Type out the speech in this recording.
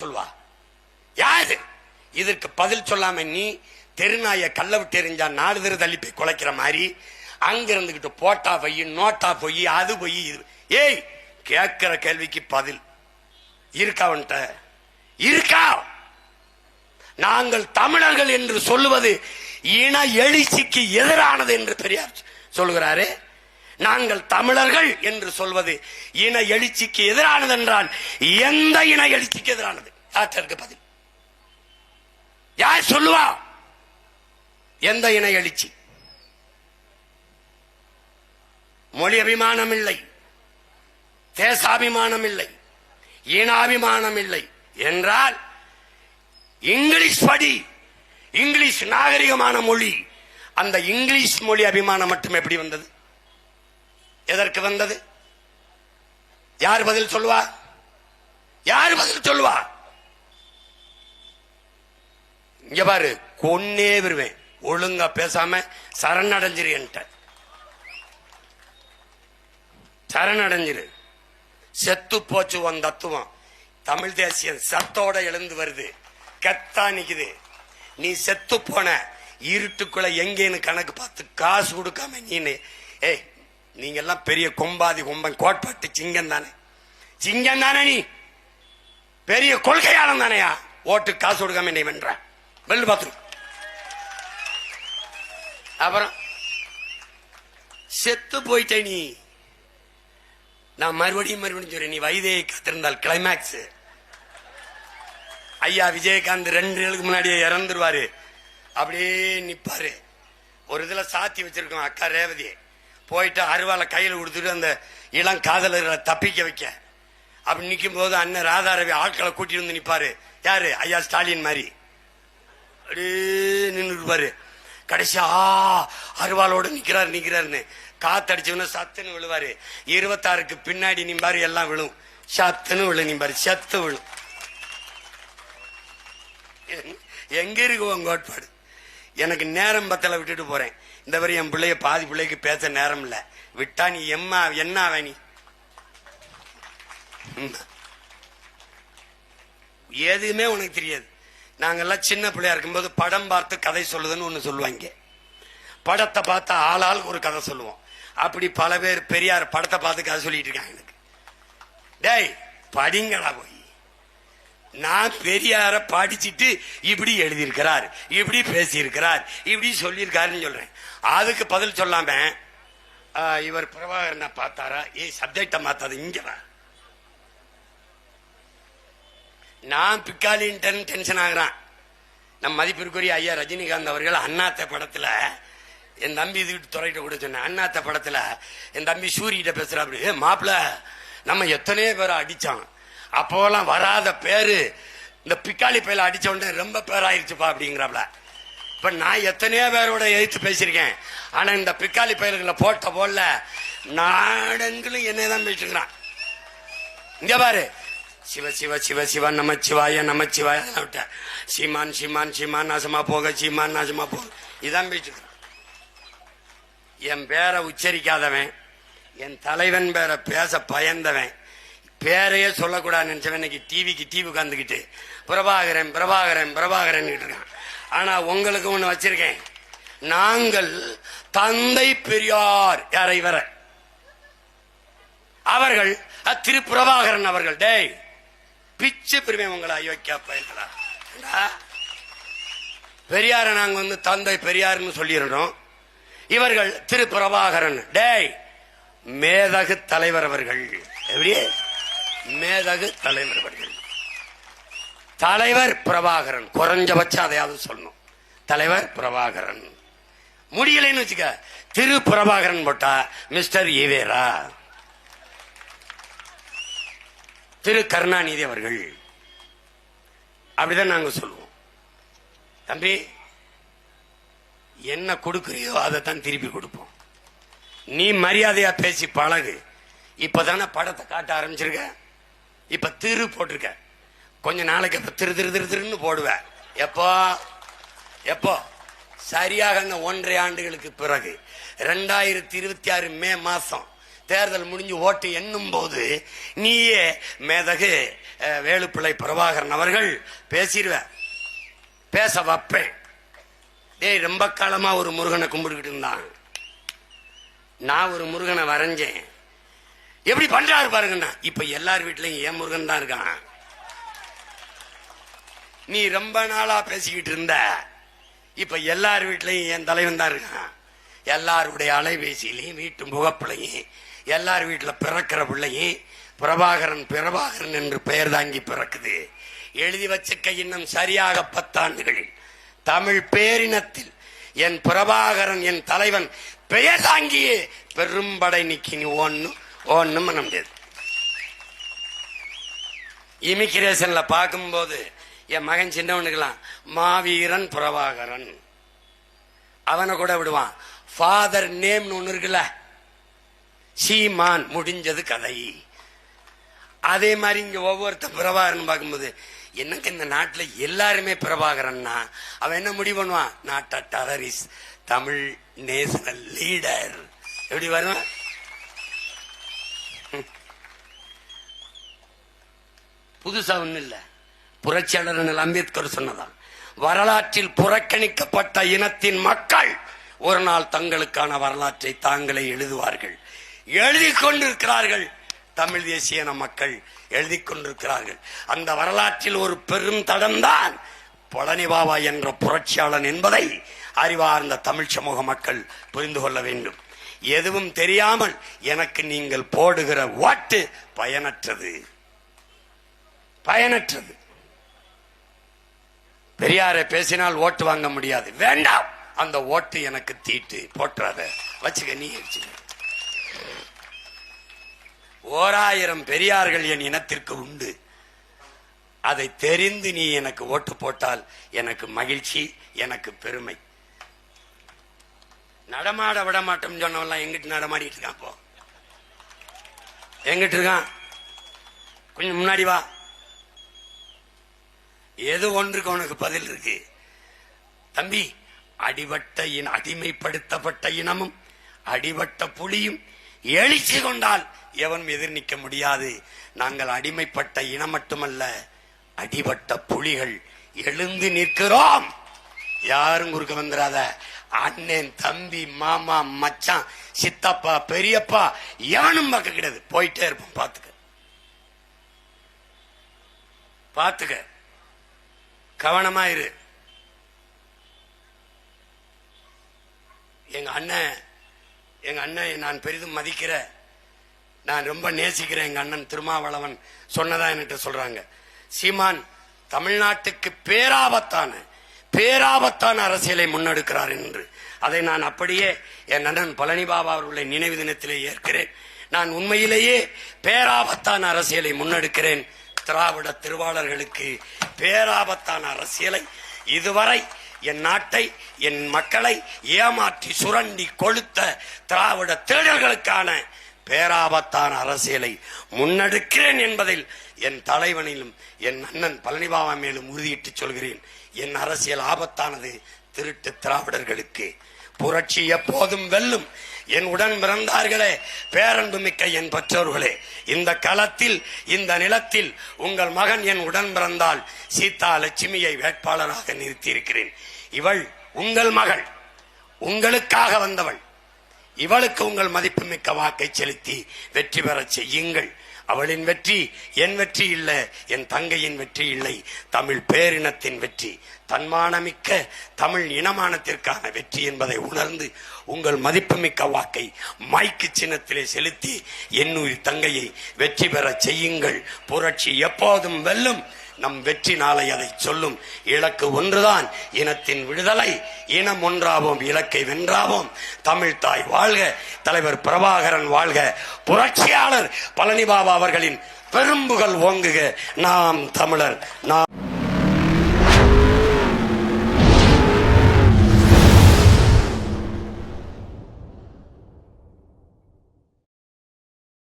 சொல்வா. யாரு? இதற்கு பதில் சொல்லாம நீ தெருநாய கள்ள விட்டு எறிஞ்சா நாலு தெரு தள்ளி போய் குலைக்கிற மாதிரி அங்க இருந்துகிட்டு போட்டா பொய் நோட்டா பொய் அது பொய் இது. ஏய் கேட்கிற கேள்விக்கு பதில். இருக்கா அவன்கிட்ட இருக்கா? நாங்கள் தமிழர்கள் என்று சொல்லுவது இன எழுச்சிக்கு எதிரானது என்று பெரியார் சொல்லுகிறாரு? நாங்கள் தமிழர்கள் என்று சொல்வது இன எழுச்சிக்கு எதிரானது என்றால் எந்த இன எழுச்சிக்கு எதிரானது? யாத்திற்கு பதில். யார் சொல்லுவா? எந்த இன எழுச்சி? மொழி அபிமானம் இல்லை. தேசாபிமானம் இல்லை. இனாபிமானம் இல்லை. என்றால் இங்கிலீஷ் படி இங்கிலீஷ் நாகரிகமான மொழி அந்த இங்கிலீஷ் மொழி அபிமானம் மட்டும் எப்படி வந்தது? எதற்கு வந்தது? யார் பதில் சொல்லுவா? யார் பதில் சொல்லுவா? இங்க பாரு கொன்னே வருவேன். ஒழுங்கா பேசாம சரணடைஞ்சிரு என்கிட்ட. சரணடைஞ்சிரு. செத்து போச்சு உன் தத்துவம். தமிழ் தேசியம் சத்தோட எழுந்து வருது. கத்தா நிக்குது. நீ செத்து போன இருட்டுக்குள்ள எங்கேன்னு கணக்கு பார்த்து காசு கொடுக்காம நீனு. ஏய் நீங்க எல்லாம் பெரிய கொம்பாதி கொம்பன் கோட்பாட்டு சிங்கம் தானே சிங்கம் தானே நீ? பெரிய கொள்கையாளன் தானையா ஓட்டு காசு கொடுக்காம நீ வென்ற. வெள்ளு பாத்ரூம். அப்புறம் செத்து போயிட்ட நீ. நான் மறுபடியும் மறுபடியும் சொல்றேன் நீ வைதேகி காத்திருந்தால் கிளைமேக்ஸ் ஐயா விஜயகாந்த் ரெண்டு நாளுக்கு முன்னாடியே இறந்துருவாரு. அப்படியே நிப்பாரு. ஒரு இதுல சாத்தி வச்சிருக்கோம் அக்கா ரேவதி. போயிட்டு அருவாலை கையில் கொடுத்துட்டு அந்த இளம் காதலர்களை தப்பிக்க வைக்க அப்படி நிற்கும் போது அண்ணன் ராதாரவி ஆட்களை கூட்டிட்டு வந்து நிற்பாரு யாரு? ஐயா ஸ்டாலின் மாதிரி. அப்படியே நின்று இருப்பாரு. கடைசியா ஆ, அருவாளோட நிற்கிறாருன்னு நிக்கிறாருன்னு. காத்தடிச்சவன சத்துன்னு விழுவாரு. இருபத்தாறுக்கு பின்னாடி நிம்பாரு எல்லாம் விழும். சத்துன்னு விழு நிம்பாரு. செத்து விழும். எங்க- இருக்கு உங்க கோட்பாடு? எனக்கு நேரம் பத்தல விட்டுட்டு போறேன். இந்த வரை என் பிள்ளைய பாதி பிள்ளைக்கு பேச நேரம் இல்ல. விட்டா நீ எம்மா என்ன ஆவே நீ எதுவுமே உனக்கு தெரியாது. நாங்கெல்லாம் சின்ன பிள்ளையா இருக்கும்போது படம் பார்த்து கதை சொல்லுதுன்னு ஒண்ணு சொல்லுவாங்க. படத்தை பார்த்தா ஆளாளுக்கு ஒரு கதை சொல்லுவோம். அப்படி பல பேர் பெரியார் படத்தை பார்த்து கதை சொல்லிட்டு இருக்காங்க எனக்கு. டேய் படிங்களா போய். நான் பெரியார படிச்சிட்டு இப்படி எழுதியிருக்கிறார் இப்படி பேசியிருக்கிறார் இப்படி சொல்லியிருக்காருன்னு சொல்றேன். அதுக்கு பதில் சொல்லாம இவர் பிரபாகரனை பார்த்தாரா? ஏ சப்ஜெக்ட மாத்தாது இங்கவா நான் பிக்காலின்டன் டென்ஷன் ஆகுறான். நம் மதிப்பிற்குரிய ஐயா ரஜினிகாந்த் அவர்கள் அண்ணாத்த படத்துல என் தம்பி இதுகிட்டு துறையிட்ட கூட சொன்னேன் அண்ணாத்த படத்துல என் தம்பி சூரியிட்ட பேசுறாப்படி ஏ மாப்பிள நம்ம எத்தனையோ பேரை அடிச்சான். அப்போலாம் வராத பேரு. இந்த பிக்காளி பையில அடிச்ச உடனே ரொம்ப பேராயிருச்சுப்பா அப்படிங்கிறாப்ல. இப்ப நான் எத்தனையோ பேரோட எழுத்து பேசியிருக்கேன். ஆனா இந்த பிக்காளி பயல்களை போட்ட போல நாடெங்கிலும் என்னதான் பேசிட்டு இருக்கிறான் இங்க பாரு. சிவ சிவ சிவ சிவ நமச்சிவாய நமச்சிவாய அதெல்லாம் விட்ட. சீமான் சீமான் சீமான் நாசமா போக சீமான் நாசமா போக. இதான் பேசிட்டு என் பேரை உச்சரிக்காதவன். என் தலைவன் பேரை பேச பயந்தவன். பேரையே சொல்லக்கூடாது நினைச்சவன் இன்னைக்கு டிவிக்கு டிவி உட்காந்துக்கிட்டு பிரபாகரன் பிரபாகரன் பிரபாகரன் இருக்கான். ஆனா உங்களுக்கு ஒண்ணு வச்சிருக்கேன். நாங்கள் தந்தை பெரியார் யாரை வர அவர்கள் திரு பிரபாகரன் அவர்கள். டேய் பிச்சு பெருமை உங்களை அயோக்கியா பயன்களா பெரியார நாங்க வந்து தந்தை பெரியார்னு சொல்லிடுறோம் இவர்கள் திரு பிரபாகரன். டேய் மேதகு தலைவர் அவர்கள். எப்படி மேதகு தலைவர் அவர்கள் தலைவர் பிரபாகரன். குறைஞ்சபட்சம் அதையாவது சொல்லணும். தலைவர் பிரபாகரன். முடியலைன்னு வச்சுக்க திரு பிரபாகரன் போட்டா மிஸ்டர் ஈவேரா திரு கருணாநிதி அவர்கள். அப்படிதான் நாங்க சொல்லுவோம். தம்பி என்ன கொடுக்குறியோ அதை தான் திருப்பி கொடுப்போம். நீ மரியாதையா பேசி பழகு. இப்பதானே படத்தை காட்ட ஆரம்பிச்சிருக்க? இப்ப திரு போட்டிருக்க. கொஞ்ச நாளைக்கு அப்ப திரு திரு திரு திருன்னு போடுவேன் எப்போ? எப்போ? சரியாக இந்த ஒன்றரை ஆண்டுகளுக்கு பிறகு. ரெண்டாயிரத்தி இருபத்தி ஆறு மே மாசம். தேர்தல் முடிஞ்சு ஓட்டு எண்ணும் போது நீயே மேதகு வேலுப்பிள்ளை பிரபாகரன் அவர்கள் பேசிடுவ பேச வைப்பேன். டேய் ரொம்ப காலமா ஒரு முருகனை கும்பிட்டுக்கிட்டு இருந்தான். நான் ஒரு முருகனை வரைஞ்சேன். எப்படி பண்றாரு பாருங்கண்ணா. இப்ப எல்லார் வீட்லயும் ஏன் முருகன் தான் இருக்கான்? நீ ரொம்ப நாளா பேசிக்கிட்டு இருந்த. இப்ப எல்லார் வீட்லயும் என் தலைவன் தான் இருக்கான். எல்லாருடைய அலைபேசியிலையும் வீட்டு முகப்பிள்ளையும் எல்லார் வீட்டுல பிறக்கிற பிள்ளையும் பிரபாகரன் பிரபாகரன் என்று பெயர் தாங்கி பிறக்குது. எழுதி வச்சுக்க இன்னும் சரியாக பத்தாண்டுகளில். தமிழ் பேரினத்தில் என் பிரபாகரன் என் தலைவன் பெயர் தாங்கியே பெரும்படை நிக்கி நீ ஒன்றும் பண்ண முடியாது. இமிகிரேஷன்ல பார்க்கும்போது என் மகன் சின்னவனுக்கெல்லாம் மாவீரன் பிரபாகரன். அவனை கூட விடுவான். ஃபாதர் நேம்னு ஒன்று இருக்குல்ல? சீமான் முடிஞ்சது கதை. அதே மாதிரி இங்க ஒவ்வொருத்த பிரபாகரன் பார்க்கும்போது என்னங்க இந்த நாட்டில் எல்லாருமே பிரபாகரன்னா? அவன் என்ன முடிவு பண்ணுவான்? நாட்ட டெரரிஸ் தமிழ் நேஷனல் லீடர் எப்படி வருவான்? புதுசா ஒண்ணு இல்ல. புரட்சியாளர் அம்பேத்கர் சொன்னதான். வரலாற்றில் புறக்கணிக்கப்பட்ட இனத்தின் மக்கள் ஒரு நாள் தங்களுக்கான வரலாற்றை தாங்களே எழுதுவார்கள். எழுதி கொண்டிருக்கிறார்கள். தமிழ் தேசிய இன மக்கள் எழுதி கொண்டிருக்கிறார்கள். அந்த வரலாற்றில் ஒரு பெரும் தடம்தான் பழனி பாபா என்ற புரட்சியாளன் என்பதை அறிவார்ந்த தமிழ் சமூக மக்கள் புரிந்து கொள்ள வேண்டும். எதுவும் தெரியாமல் எனக்கு நீங்கள் போடுகிற ஓட்டு பயனற்றது. பயனற்றது. பெரியாரை பேசினால் ஓட்டு வாங்க முடியாது. வேண்டாம். அந்த ஓட்டு எனக்கு தீட்டு. போட்டுறாத. வச்சுக்க நீ வச்சுக்க. ஓராயிரம் பெரியார்கள் என் இனத்திற்கு உண்டு. அதை தெரிந்து நீ எனக்கு ஓட்டு போட்டால் எனக்கு மகிழ்ச்சி எனக்கு பெருமை. நடமாட விட மாட்டோம் சொன்னவெல்லாம் எங்கிட்டு நடமாடிட்டு இருக்கான் போ. எங்கிட்டு இருக்கான்? கொஞ்சம் முன்னாடி வா. எது ஒன்றுக்கு உனக்கு பதில் இருக்கு. தம்பி அடிபட்ட இன அடிமைப்படுத்தப்பட்ட இனமும் அடிபட்ட புலியும் எழுச்சி கொண்டால் எவனும் எதிர் நிற்க முடியாது. நாங்கள் அடிமைப்பட்ட இனம் மட்டுமல்ல அடிபட்ட புலிகள் எழுந்து நிற்கிறோம். யாரும் குறுக்க வந்துடாத அண்ணன் தம்பி மாமா மச்சான் சித்தப்பா பெரியப்பா எவனும் பார்க்க கிடையாது. போயிட்டே இருப்போம் பாத்துக்க பாத்துக்க கவனமா இரு. எங்க அண்ணன் எங்க அண்ணன் நான் பெரிதும் மதிக்கிற நான் ரொம்ப நேசிக்கிறேன் எங்க அண்ணன் திருமாவளவன் சொன்னதா என்கிட்ட சொல்றாங்க. சீமான் தமிழ்நாட்டுக்கு பேராபத்தான பேராபத்தான அரசியலை முன்னெடுக்கிறார் என்று. அதை நான் அப்படியே என் நண்பன் பழனி பாபா அவர்களுடைய நினைவு தினத்திலே ஏற்கிறேன். நான் உண்மையிலேயே பேராபத்தான அரசியலை முன்னெடுக்கிறேன். திராவிட திருவாளர்களுக்கு பேராபத்தான அரசியலை இதுவரை என் நாட்டை என் மக்களை ஏமாற்றி சுரண்டி கொளுத்த திராவிட தேடல்களுக்கான பேராபத்தான அரசியலை முன்னெடுக்கிறேன் என்பதில் என் தலைவனிலும் என் அண்ணன் பழனிபாபா மேலும் உறுதியிட்டு சொல்கிறேன். என் அரசியல் ஆபத்தானது திருட்டு திராவிடர்களுக்கு. புரட்சி எப்போதும் வெல்லும். என் உடன் பிறந்தார்களே பேரன்பு மிக்க என் பெற்றோர்களே இந்த களத்தில் இந்த நிலத்தில் உங்கள் மகன் என் உடன் பிறந்தால் சீதா லட்சுமியை வேட்பாளராக நிறுத்தியிருக்கிறேன். இவள் உங்கள் மகள் உங்களுக்காக வந்தவள். இவளுக்கு உங்கள் மதிப்புமிக்க வாக்கை செலுத்தி வெற்றி பெறச் செய்யுங்கள். அவளின் வெற்றி என் வெற்றி இல்லை என் தங்கையின் வெற்றி இல்லை. தமிழ் பேரினத்தின் வெற்றி தன்மானமிக்க தமிழ் இனமானத்திற்கான வெற்றி என்பதை உணர்ந்து உங்கள் மதிப்புமிக்க வாக்கை மைக்கு சின்னத்திலே செலுத்தி என்னுயிர் தங்கையை வெற்றி பெற செய்யுங்கள். புரட்சி எப்போதும் வெல்லும். நம் வெற்றி நாளை அதை சொல்லும். இலக்கு ஒன்றுதான் இனத்தின் விடுதலை. இனம் ஒன்றாவோம் இலக்கை வென்றாவோம். தமிழ் தாய் வாழ்க தலைவர் பிரபாகரன் வாழ்க. புரட்சியாளர் பழனிபாபா அவர்களின் பெரும்புகள் ஓங்குக. நாம் தமிழர் நாம்